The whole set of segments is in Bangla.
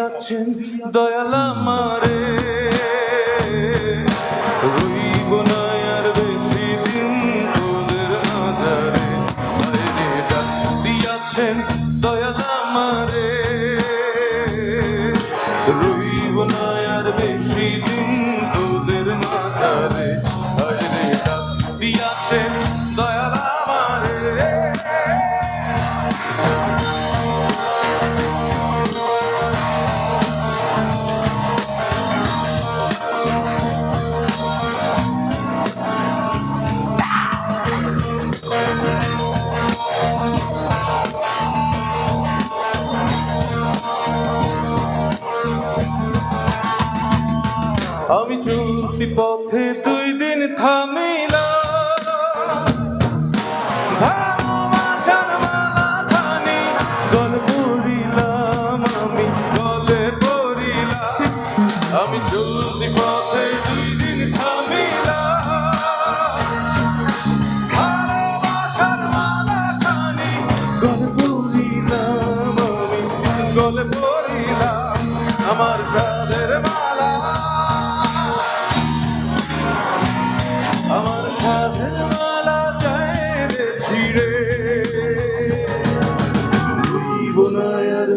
দিয়াছেন দয়াল আমারে। চলতি পথে দুই দিন থামিলাম ভালোবাসার মালা খানি গলে পড়িলাম। আমি গলে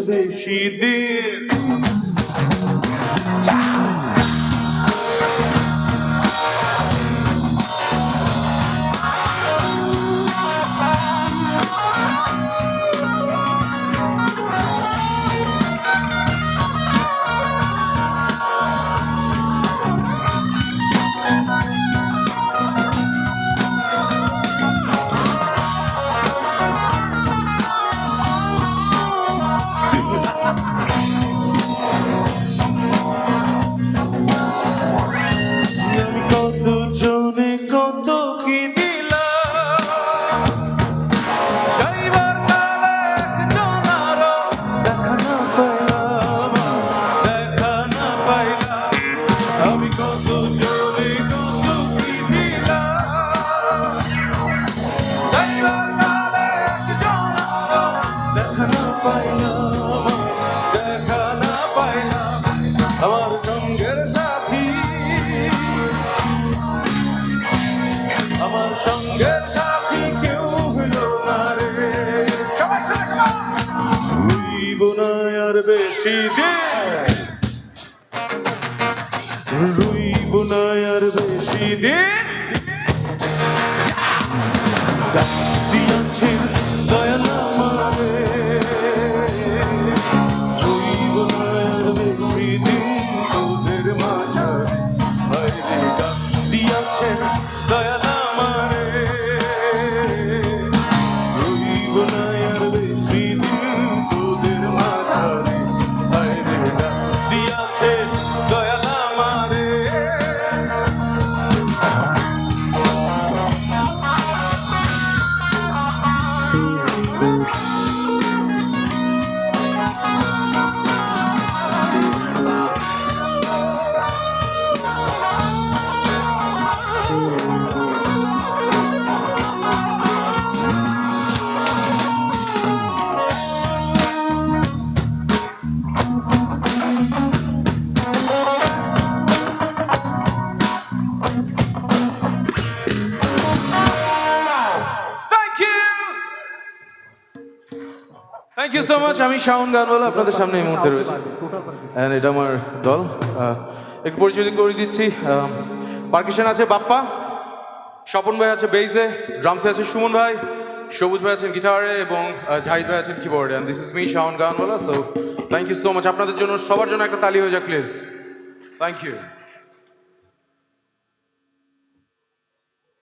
বেশি দিন আমি আর বেশি দিন। রুইব না আর বেশি দিন। থ্যাংক ইউ সো মাচ আমি শাওন গানওয়ালা আপনাদের সামনে এই মুহূর্তে রয়েছে। অ্যান্ড এটা আমার দল। একটু পরিচয় করে দিচ্ছি। পার্কিশন আছে বাপ্পা, স্বপন ভাই আছে বেইজে ড্রামসে আছে সুমন ভাই, সবুজ ভাই আছেন গিটারে এবং জাহিদ ভাই আছেন কিবোর্ডে and this is me Shawon Ganwala so thank you so much আপনাদের জন্য, সবার জন্য একটা তালি হয়ে যাক প্লিজ থ্যাংক ইউ